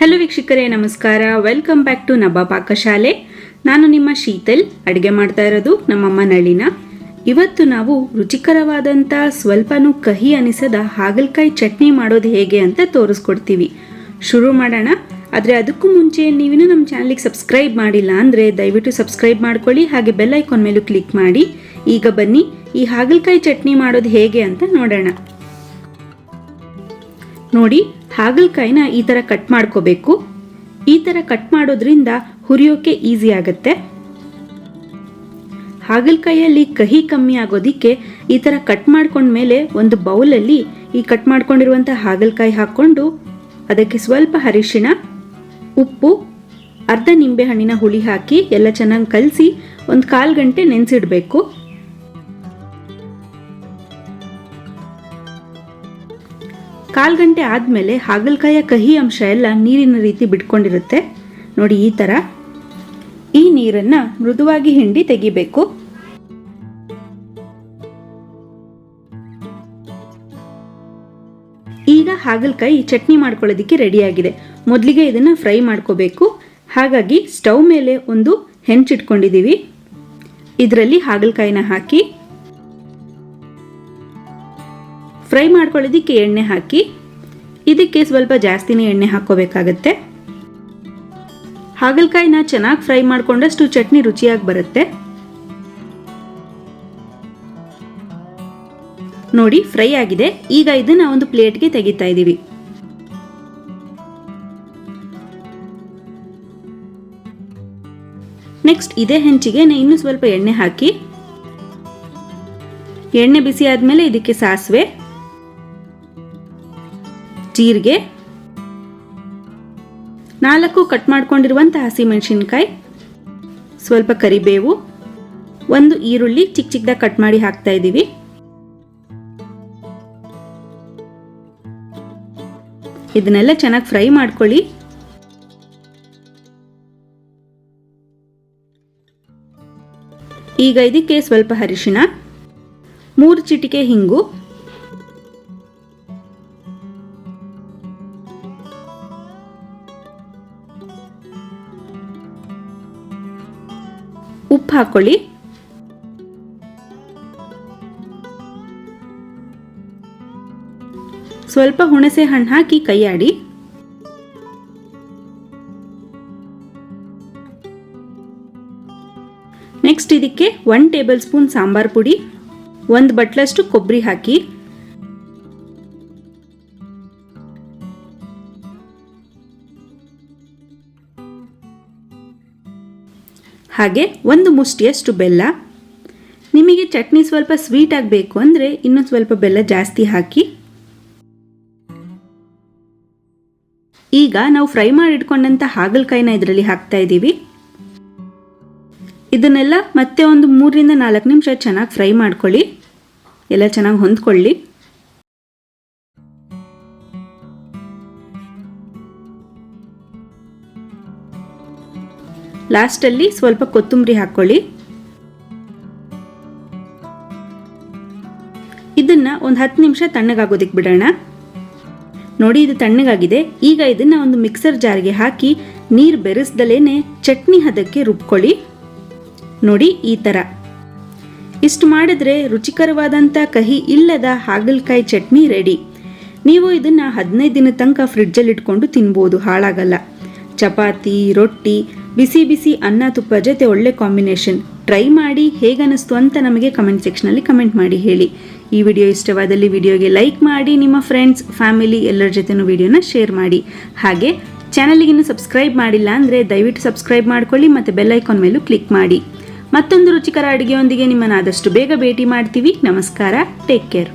Hello ವೀಕ್ಷಕರೇ, ನಮಸ್ಕಾರ. Welcome back to ನಬ್ಬ ಪಾಕಶಾಲೆ ನಾನು ನಿಮ್ಮ ಶೀತಲ್. ಅಡುಗೆ ಮಾಡ್ತಾ ಇರೋದು ನಮ್ಮಮ್ಮ ನಳಿನ ಇವತ್ತು ನಾವು ರುಚಿಕರವಾದಂಥ ಸ್ವಲ್ಪನೂ ಕಹಿ ಅನಿಸದ ಹಾಗಲಕಾಯಿ ಚಟ್ನಿ ಮಾಡೋದು ಹೇಗೆ ಅಂತ ತೋರಿಸ್ಕೊಡ್ತೀವಿ. ಶುರು ಮಾಡೋಣ. ಆದರೆ ಅದಕ್ಕೂ ಮುಂಚೆ ನೀವಿನ್ನೂ ನಮ್ಮ ಚಾನಲಿಗೆ ಸಬ್ಸ್ಕ್ರೈಬ್ ಮಾಡಿಲ್ಲ ಅಂದರೆ ದಯವಿಟ್ಟು ಸಬ್ಸ್ಕ್ರೈಬ್ ಮಾಡ್ಕೊಳ್ಳಿ, ಹಾಗೆ ಬೆಲ್ ಐಕಾನ್ ಮೇಲೂ ಕ್ಲಿಕ್ ಮಾಡಿ. ಈಗ ಬನ್ನಿ, ಈ ಹಾಗಲಕಾಯಿ ಚಟ್ನಿ ಮಾಡೋದು ಹೇಗೆ ಅಂತ ನೋಡೋಣ. ನೋಡಿ ಹಾಗಲಕಾಯಿನ ಈ ಥರ ಕಟ್ ಮಾಡ್ಕೋಬೇಕು. ಈ ಥರ ಕಟ್ ಮಾಡೋದ್ರಿಂದ ಹುರಿಯೋಕೆ ಈಸಿ ಆಗುತ್ತೆ. ಹಾಗಲಕಾಯಲ್ಲಿ ಕಹಿ ಕಮ್ಮಿ ಆಗೋದಿಕ್ಕೆ ಈ ಥರ ಕಟ್ ಮಾಡ್ಕೊಂಡ್ಮೇಲೆ ಒಂದು ಬೌಲಲ್ಲಿ ಈ ಕಟ್ ಮಾಡ್ಕೊಂಡಿರುವಂಥ ಹಾಗಲಕಾಯಿ ಹಾಕ್ಕೊಂಡು ಅದಕ್ಕೆ ಸ್ವಲ್ಪ ಅರಿಶಿಣ, ಉಪ್ಪು, ಅರ್ಧ ನಿಂಬೆಹಣ್ಣಿನ ಹುಳಿ ಹಾಕಿ ಎಲ್ಲ ಚೆನ್ನಾಗಿ ಕಲಸಿ ಒಂದು ಕಾಲು ಗಂಟೆ ನೆನೆಸಿಡಬೇಕು. ಕಾಲು ಗಂಟೆ ಆದಮೇಲೆ ಹಾಗಲಕಾಯಿಯ ಕಹಿ ಅಂಶ ಎಲ್ಲ ನೀರಿನ ರೀತಿ ಬಿಟ್ಕೊಂಡಿರುತ್ತೆ. ನೋಡಿ ಈ ಥರ ಈ ನೀರನ್ನು ಮೃದುವಾಗಿ ಹಿಂಡಿ ತೆಗಿಬೇಕು. ಈಗ ಹಾಗಲಕಾಯಿ ಚಟ್ನಿ ಮಾಡ್ಕೊಳ್ಳೋದಕ್ಕೆ ರೆಡಿಯಾಗಿದೆ. ಮೊದಲಿಗೆ ಇದನ್ನು ಫ್ರೈ ಮಾಡ್ಕೋಬೇಕು. ಹಾಗಾಗಿ ಸ್ಟವ್ ಮೇಲೆ ಒಂದು ಹೆಂಚಿಟ್ಕೊಂಡಿದ್ದೀವಿ ಇದರಲ್ಲಿ ಹಾಗಲಕಾಯಿನ ಹಾಕಿ ಫ್ರೈ ಮಾಡ್ಕೊಳ್ಳೋದಕ್ಕೆ ಎಣ್ಣೆ ಹಾಕಿ, ಇದಕ್ಕೆ ಸ್ವಲ್ಪ ಜಾಸ್ತಿನೇ ಎಣ್ಣೆ ಹಾಕ್ಕೋಬೇಕಾಗತ್ತೆ. ಹಾಗಲಕಾಯಿನ ಚೆನ್ನಾಗಿ ಫ್ರೈ ಮಾಡಿಕೊಂಡಷ್ಟು ಚಟ್ನಿ ರುಚಿಯಾಗಿ ಬರುತ್ತೆ. ನೋಡಿ, ಫ್ರೈ ಆಗಿದೆ. ಈಗ ಇದನ್ನ ಒಂದು ಪ್ಲೇಟ್ಗೆ ತೆಗಿತಾ ಇದ್ದೀವಿ ನೆಕ್ಸ್ಟ್ ಇದೇ ಹೆಂಚಿಗೆ ಇನ್ನೂ ಸ್ವಲ್ಪ ಎಣ್ಣೆ ಹಾಕಿ, ಎಣ್ಣೆ ಬಿಸಿ ಆದಮೇಲೆ ಇದಕ್ಕೆ ಸಾಸಿವೆ ಜೀರಿಗೆ, ನಾಲ್ಕು ಕಟ್ ಮಾಡ್ಕೊಂಡಿರುವಂಥ ಹಸಿಮೆಣಸಿನ್ಕಾಯಿ, ಸ್ವಲ್ಪ ಕರಿಬೇವು, ಒಂದು ಈರುಳ್ಳಿ ಚಿಕ್ಕ ಚಿಕ್ಕದಾಗಿ ಕಟ್ ಮಾಡಿ ಹಾಕ್ತಾ ಇದ್ದೀವಿ ಇದನ್ನೆಲ್ಲ ಚೆನ್ನಾಗಿ ಫ್ರೈ ಮಾಡ್ಕೊಳ್ಳಿ. ಈಗ ಇದಕ್ಕೆ ಸ್ವಲ್ಪ ಅರಿಶಿಣ, ಮೂರು ಚಿಟಿಕೆ ಹಿಂಗು ಉಪ್ಪು ಹಾಕೊಳ್ಳಿ. ಸ್ವಲ್ಪ ಹುಣಸೆ ಹಣ್ಣು ಹಾಕಿ ಕೈಯಾಡಿ. ನೆಕ್ಸ್ಟ್ ಇದಕ್ಕೆ ಒನ್ ಟೇಬಲ್ ಸ್ಪೂನ್ ಸಾಂಬಾರ್ ಪುಡಿ, ಒಂದು ಬಟ್ಲಷ್ಟು ಕೊಬ್ಬರಿ ಹಾಕಿ. ಹಾಗೆ ಒಂದು ಮುಷ್ಟಿಯಷ್ಟು ಬೆಲ್ಲ. ನಿಮಗೆ ಚಟ್ನಿ ಸ್ವಲ್ಪ ಸ್ವೀಟ್ ಆಗಬೇಕು ಅಂದರೆ ಇನ್ನೂ ಸ್ವಲ್ಪ ಬೆಲ್ಲ ಜಾಸ್ತಿ ಹಾಕಿ. ಈಗ ನಾವು ಫ್ರೈ ಮಾಡಿಟ್ಕೊಂಡಂಥ ಹಾಗಲಕಾಯಿನ ಇದರಲ್ಲಿ ಹಾಕ್ತಾ ಇದ್ದೀವಿ. ಇದನ್ನೆಲ್ಲ ಮತ್ತೆ ಒಂದು ಮೂರರಿಂದ ನಾಲ್ಕು ನಿಮಿಷ ಚೆನ್ನಾಗಿ ಫ್ರೈ ಮಾಡ್ಕೊಳ್ಳಿ. ಎಲ್ಲ ಚೆನ್ನಾಗಿ ಹೊಂದ್ಕೊಳ್ಳಿ. ಲಾಸ್ಟಲ್ಲಿ ಸ್ವಲ್ಪ ಕೊತ್ತಂಬರಿ ಹಾಕ್ಕೊಳ್ಳಿ. ಇದನ್ನ ಒಂದು ಹತ್ತು ನಿಮಿಷ ತಣ್ಣಗಾಗೋದಕ್ಕೆ ಬಿಡೋಣ. ನೋಡಿ ಇದು ತಣ್ಣಗಾಗಿದೆ. ಈಗ ಇದನ್ನ ಒಂದು ಮಿಕ್ಸರ್ ಜಾರ್ಗೆ ಹಾಕಿ ನೀರು ಬೆರೆಸ್ದಲೇನೆ ಚಟ್ನಿ ಹದಕ್ಕೆ ರುಬ್ಕೊಳ್ಳಿ. ನೋಡಿ ಈ ಥರ ಇಷ್ಟು ಮಾಡಿದ್ರೆ ರುಚಿಕರವಾದಂಥ ಕಹಿ ಇಲ್ಲದ ಹಾಗಲಕಾಯಿ ಚಟ್ನಿ ರೆಡಿ. ನೀವು ಇದನ್ನು ಹದಿನೈದು ದಿನ ತನಕ ಫ್ರಿಡ್ಜಲ್ಲಿ ಇಟ್ಕೊಂಡು ತಿನ್ಬೋದು, ಹಾಳಾಗಲ್ಲ. ಚಪಾತಿ, ರೊಟ್ಟಿ ಬಿಸಿ ಬಿಸಿ ಅನ್ನ ತುಪ್ಪ ಜೊತೆ ಒಳ್ಳೆ ಕಾಂಬಿನೇಷನ್. ಟ್ರೈ ಮಾಡಿ, ಹೇಗನ್ನಿಸ್ತು ಅಂತ ನಮಗೆ ಕಮೆಂಟ್ ಸೆಕ್ಷನಲ್ಲಿ ಕಮೆಂಟ್ ಮಾಡಿ ಹೇಳಿ. ಈ ವಿಡಿಯೋ ಇಷ್ಟವಾದಲ್ಲಿ ವಿಡಿಯೋಗೆ ಲೈಕ್ ಮಾಡಿ, ನಿಮ್ಮ ಫ್ರೆಂಡ್ಸ್, ಫ್ಯಾಮಿಲಿ ಎಲ್ಲರ ಜೊತೆನೂ ವಿಡಿಯೋನ ಶೇರ್ ಮಾಡಿ. ಹಾಗೆ ಚಾನಲಿಗಿನ್ನು ಸಬ್ಸ್ಕ್ರೈಬ್ ಮಾಡಿಲ್ಲ ಅಂದರೆ ದಯವಿಟ್ಟು ಸಬ್ಸ್ಕ್ರೈಬ್ ಮಾಡ್ಕೊಳ್ಳಿ ಮತ್ತು ಬೆಲ್ಲೈಕಾನ್ ಮೇಲೂ ಕ್ಲಿಕ್ ಮಾಡಿ. ಮತ್ತೊಂದು ರುಚಿಕರ ಅಡುಗೆಯೊಂದಿಗೆ ನಿಮ್ಮನ್ನು ಆದಷ್ಟು ಬೇಗ ಭೇಟಿ ಮಾಡ್ತೀವಿ. ನಮಸ್ಕಾರ, ಟೇಕ್ ಕೇರ್.